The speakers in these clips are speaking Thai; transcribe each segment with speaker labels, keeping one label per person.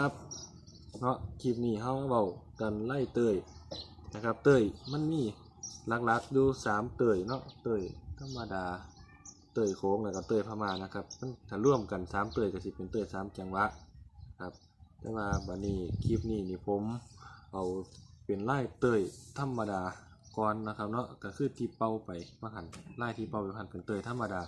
Speaker 1: ครับเนาะคลิปนี้เฮาเว้ากันไล่เตยนะครับ เตยมันมีหลักๆอยู่สามเตยเนาะเตยธรรมดาเตยโค้งแล้วก็เตยพม่านะครับมันถ้าร่วมกันสามเตยก็สิเป็นเตยสามจังหวะครับแต่ว่าบัดนี้คลิปนี้นี่ผมเอาเป็นไล่เตยธรรมดาก่อนนะครับเนาะก็คือที่เป้าไปมาหันไล่ที่เป้าไปหันเป็นเตยธรรมดา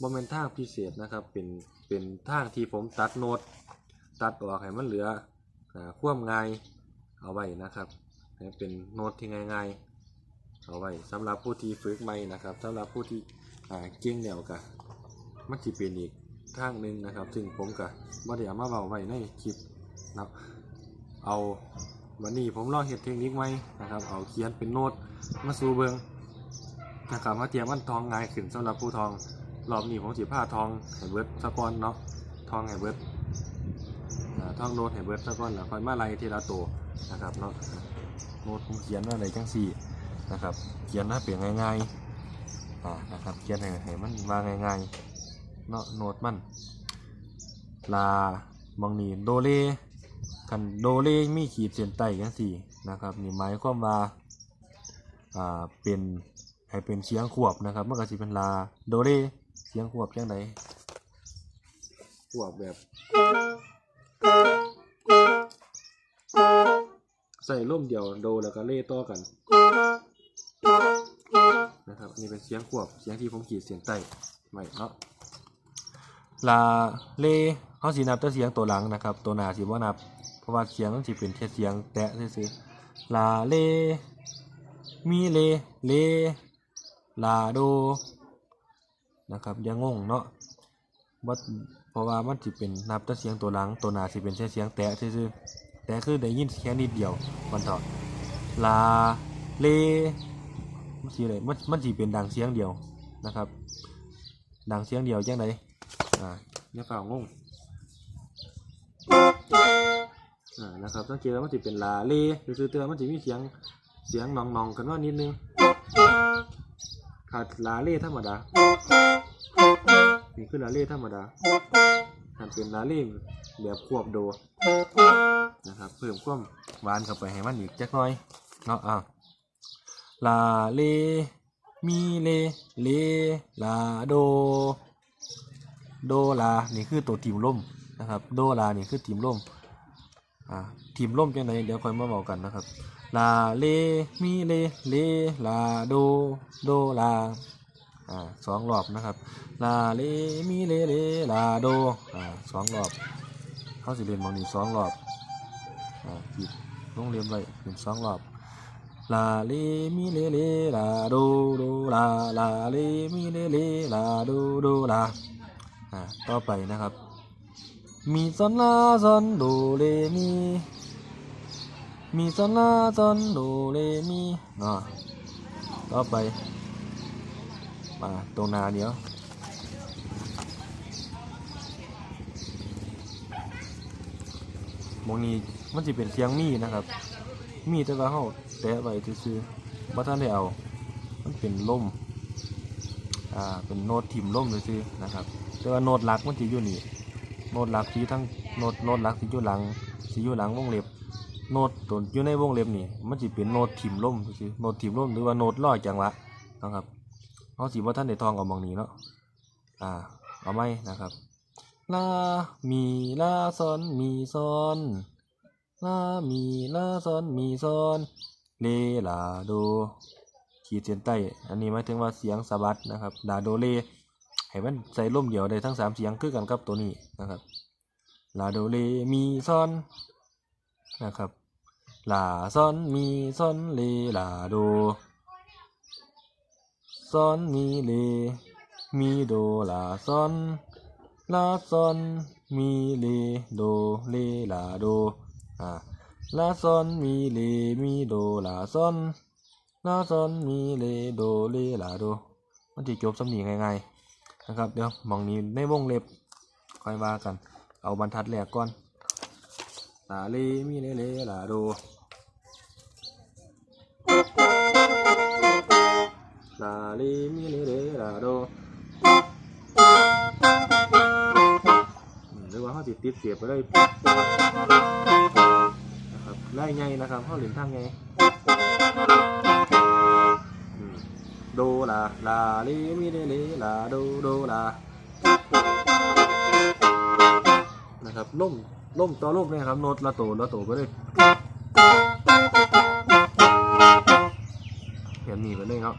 Speaker 1: บ่แม่นทางพิเศษนะครับเป็นเป็นทางที่ผมตัดโน้ต ตัดออกให้มันเหลือความง่ายเอาไว้นะครับเป็นโน้ตที่ง่ายๆ เอาไว้สำหรับผู้ที่ฝึกใหม่นะครับสำหรับผู้ที่เก่งแล้วก็มันสิเป็นอีกทางหนึ่งนะครับ ซึ่งผมก็บ่ได้เอามาเว้าไว้ในคลิปนะครับ เอาวันนี้ผมลองเฮ็ดเทคนิคใหม่นะครับ เอาเขียนเป็นโน้ตมาสู่เบิงนะครับมาเตรียมมันทองง่ายขึ้นสำหรับผู้ทองรอบนี้ผมสิพาทองให้เบิดสะก่อนเนาะทองให้เบิดอ่า ท่องโน้ตให้เบิดซะก่อนแล้วค่อยมาไล่ทีละตัวนะครับเนาะโน้ตผมเขียนว่าอะไรจังสี่นะครับ เขียนนะเปลี่ยนง่ายๆอ่านะครับเขียนให้ให้มันว่าง่ายๆเนาะโน้ตมันลาบางนี่โดเลกันโดเลมีขีดเส้นใต้จังสี่นะครับนี่หมายความว่าอ่าเป็นให้เป็นเสียงขวบนะครับมันก็สิเป็นลาโดเลเสียงขวบจังไดขวบแบบ ใส่ร่มเดียวโดแล้วก็เล่ต่อกันนะครับอันนี้เป็นเสียงขวบเสียงที่ผมขีดเสียงใต้ไม่เนาะลาเล่เขาสีนับแต่เสียงตัวหลังนะครับ ตัวหน้าสีว่านับ เพราะว่าเสียงมันสิเป็นแค่เสียงแตะซื่อๆลาเล มีเลเลลาโดนะครับอย่างงงเนาะว่าเพราะว่ามันสิเป็นนับแต่เสียงตัวหลังตัวหน้าสิเป็นแค่เสียงแตะซื่อๆ แต่คือได้ยินแค่นิดเดียวมันเถอะลาเลมันสีอะไรมันมันสีเป็นดังเสียงเดียวนะครับ ดังเสียงเดียวจังไดอ่าเนี่ยฝ่างงอ่านะครับสังเกตว่ามันจะเป็นลาเลคือเตือมันจะมีเสียงเสียงนองๆกันว่านิดนึงขาดลาเล่ธรรมดานี่คือลาเล่ธรรมดาถ้าเป็นลาเล่แบบควบโด นะครับเพิ่มความหวานเข้าไปให้มันอีกจักหน่อยเนาะอะลาเลมีเลเลลาโด โดลานี่คือตัวทีมล่มนะครับ โดลานี่คือทีมล่มอ่าทีมล่มจังไหนเดี๋ยวค่อยมาบอกกันนะครับลาเลมีเลเลลาโดโดลาอ่าสองรอบนะครับลาเลมีเลเลลาโดอ่าสองรอบเขาสิเรียนมองนี่สองรอบ หยิบลงเรียมไว้เป็นสองรอบลาเลมีเลเลลาโดโดลาลาเลมีเลเลลาโดโดลาอ่าต่อไปนะครับ มีซอนลาซอนโดเลมีมีซอนลาซอนโดเลมีเนาะต่อไปมาตรงนาเดียวหมองนี้ มันจะเป็นเสียงมีนะครับ มีแต่ว่าเขาแตะไว้ซื่อๆบ่ท่านได้เอา มันเป็นลมอ่าเป็นโน้ตถิ่มลมซื่อนะครับ แต่ว่าโน้ตหลักมันจะอยู่นี่โน้ตหลักที่ทั้งโน้ตโน้ตหลักที่อยู่หลังที่อยู่หลังวงเล็บโน้ตตัวอยู่ในวงเล็บนี่มันจะเป็นโน้ตถิ่มลมซื่อโน้ตถิ่มลมหรือว่าโน้ตลอยจังหวะนะครับเขาสิบ่ท่านได้ทองเอาหมองนี้เนาะอ่าเอาไหมนะครับลา มี ลาซอน มีซอน ลามีลาซอนมีซอนเลลาโดขีดเส้นใต้อันนี้หมายถึงว่าเสียงสะบัดนะครับลาโดเลให้มันใส่ร่มเดียวได้ทั้งสามเสียงคือกันกับตัวนี้นะครับลาโดเลมีซอนนะครับลาซอนมีซอนเลลาโดซอนมีเลมีโดลาซอนลาซอนมีเลโดเลลาโด อ่าลาซอนมีเลมีโดลาซอนลาซอนมีเลโดเลลาโดมันจะจบสำเนียงง่ายๆนะครับเดี๋ยวมองนี้ในวงเล็บค่อยว่ากัน เอาบรรทัดแรกก่อนลาเลมีเลเลลาโดลาเลมีเลเลลาโดอืมหรือว่าเขาติดติดเสียบไปเลยนะครับไล่ ไงนะครับเข้าเหรียญทางไงโดลาลาเลมีเดเลลาโดโดลานะครับล่มล่มต่อล่มเลยครับโน้ตละโตละโตไปเลยเขียนหนีไปเลยครับ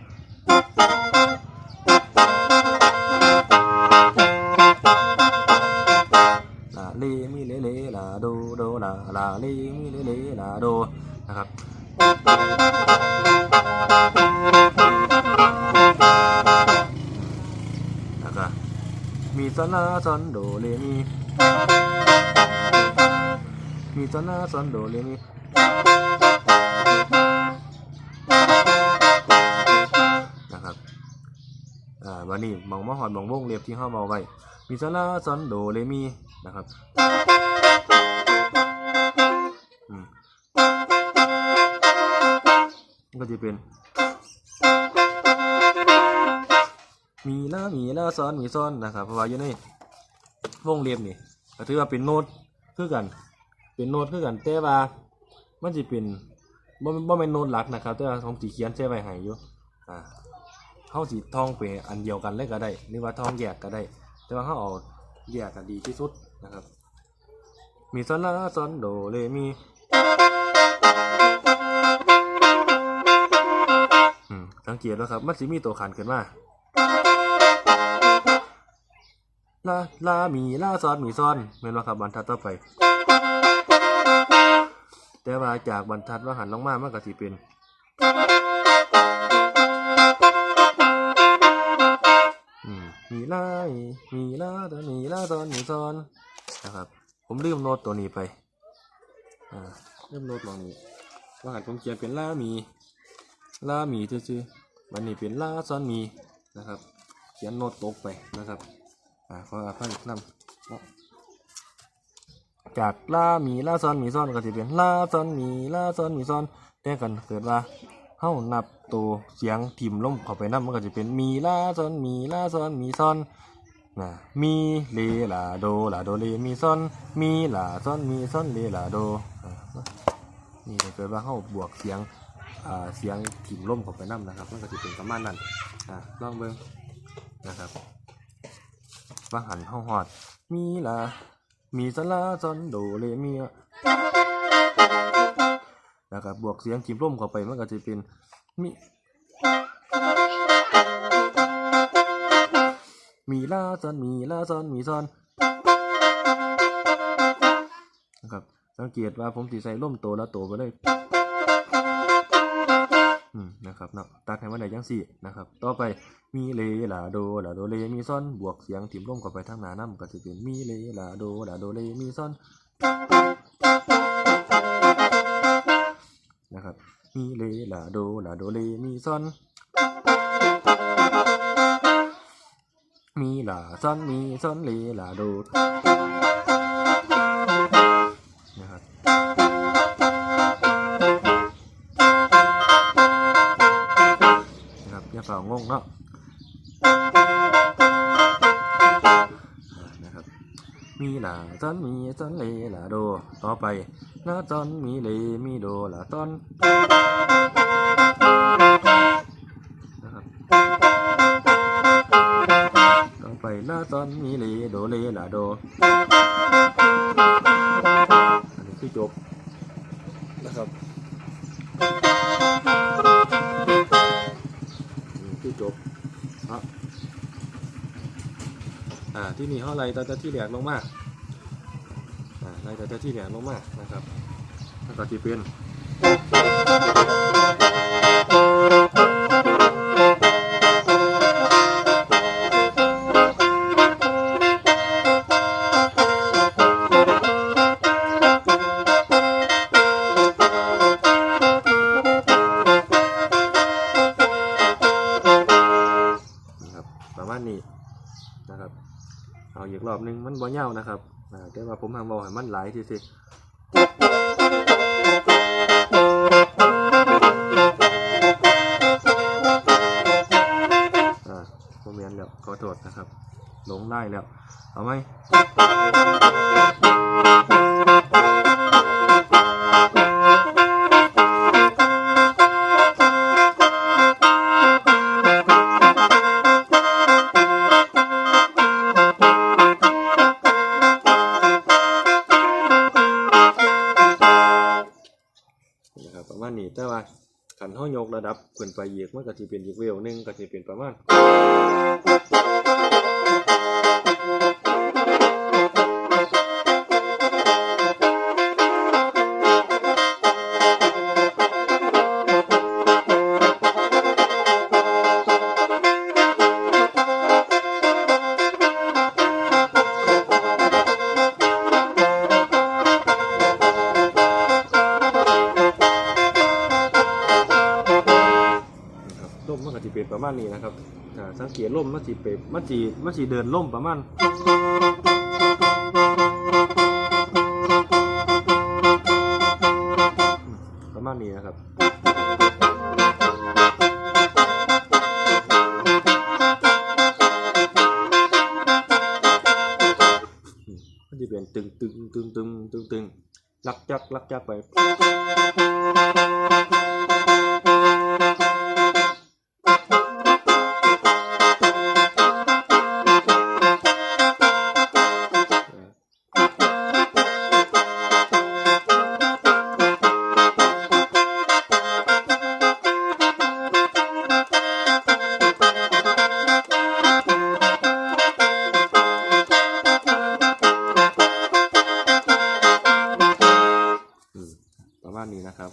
Speaker 1: าลาเลมีเลเลลาโดนะครับแล้วก็มีซอนลาซอนโดเลมีมีซอนลาซอนโดเลมีนะครับอ่าวันนี้มองมาหอดมองวงเล็บที่ห้าเบาไว้มีซาลาซอนโดเรมีนะครับ ก็จะเป็น มีลามีลาซอนมีซอนนะครับเพราะว่าอยู่ในวงเล็บนี่ก็ถือว่าเป็นโน้ตคือกัน เป็นโน้ตคือกันแต่ว่ามันจะเป็นบ่บ่เป็นโน้ตหลักนะครับ แต่ว่าของสีเขียนใช้ไว้ให้อยู่อ่าเขาสีทองไปอันเดียวกันเลยก็ได้หรือว่าทองแยกก็ได้ แต่ว่าเขาเอาแยกกันดีที่สุดนะครับ มีซอนลาซอนโดเรมี มสังเกตแล้วครับ มันสิมีตัวขันขึ้นมาลาลามีลาซอนมีซอนเมนว่าครับบรรทัดต่อไป แต่ว่าจากบรรทัดว่าหันลงมามันก็สิเป็นมีลามีลาตอนมีลาตอนมีซอนนะครับ ผมลืมโน้ตตัวนี้ไป อ่าลืมโน้ตตรงนี้ว่าหันผมเขียนเป็นลามี ลาหมีซื่อๆวันนี้เป็นลาซอนมีนะครับ เขียนโน้ตตกไปนะครับอ่าขออภัยนำเนาจากลาหมีลาซอนหมีซอนก็จะเป็นลาซอนหมีลาซอนหมีซอนแต่กันเกิดว่าเฮานับตัวเสียงทิ่มลงเข้าไปนํมันก็จะเป็นมีลาซอนมีลาซอนมีซอนนะมีเลลาโดลาโดเลมีซอนมีลาซอนมีซอนเลลาโดนี่เกิดว่าเฮาบวกเสียง เสียงทิมลมเข้าไปนํนะครับ มันก็จะเป็นประมาณนั้นอ่าลองเบิ่งนะครับว่าหันห้องหอด มีละมีสลาซอนโดเรมีอะแล้วก็บวกเสียงจิบร่มเข้าไปมันก็จะเป็นมีมีลาซอนมีลาซอนมีซอนนะครับสังเกตว่าผมสีใส่ร่มโตแล้วโตไปเลย นะครับเนาะตัดให้มันได้ยังสี่นะครับ ต่อไปมีเลลาโดลาโดเลมีซอนบวกเสียงถิ่มร่มเข้าไปทางหน้าน้ำก็จะเป็นมีเลลาโดลาโดเลมีซอนนะครับมีเลลาโดลาโดเลมีซอนมีลาซอนมีซอนเลลาโด มีหลาตอนมีตอนเลหลาโด ต่อไปลาจอนมีเลมีโดหลาตอนนะครับต่อไปลาจอนมีเลโดเลหลาโด อันนี้คือจบ่นี่เขาไล่ตั้งแต่ที่แหลกลงมาอ่าไล่ตั้งแต่ที่แหลกลงมานะครับแล้วก็ที่เป็นนะครับประมาณนี้นะครับ เอาอีกรอบหนึงมันบ่ยานะครับแต่ว่าผมทำบอให้มันหลายทีสิอ่าผมเรียนแล้วขอโทษนะครับลงได้แล้ว เอาไหม ขึ้นไปอีกมันก็จะเป็นอีกเวลหนึ่งก็จะเป็นประมาณ มาณนี้นะครับอ่าสังเกตล่มมันสิเป็นมันสิมันสิเดินล่มประมาณประมาณนี้นะครับมันจะเป็นตึงตึงตึงตึงตึงตึงลักจักลักจักไป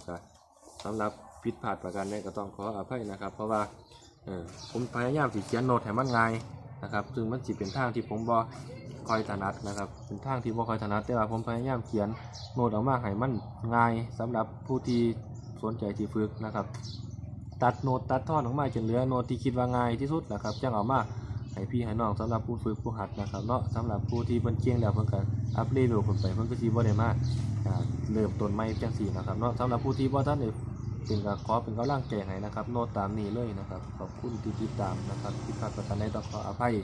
Speaker 1: ก็สำหรับผิดพลาดประการใดก็ต้องขออภัยนะครับ เพราะว่าเออผมพยายามสิเขียนโน้ตให้มันง่ายนะครับซึ่งมันสิเป็นทางที่ผมบ่คอยถนัดนะครับ เป็นทางที่บ่คอยถนัด แต่ว่าผมพยายามเขียนโน้ตออกมาให้มันง่ายสำหรับผู้ที่สนใจที่ฝึกนะครับ ตัดโน้ตตัดท่อนออกมาจนเหลือโน้ตที่คิดว่าง่ายที่สุดนะครับจังเอามา ให้พี่ให้น้องสำหรับผู้ฝึกผู้หัดนะครับเนาะสำหรับผู้ที่เพิ่นเก่งแล้วเพิ่นก็อัพเลเวลขึ้นไปเพิ่นก็สิบ่ได้มาอ่าเริ่มต้นใหม่จังซี่นะครับเนาะสำหรับผู้ที่บ่ทันได้เป็นก็ขอเป็นกำลังใจให้นะครับ โน้ตตามนี้เลยนะครับ ขอบคุณที่ติดตามนะครับที่พลาดประการใดต้องขออภัย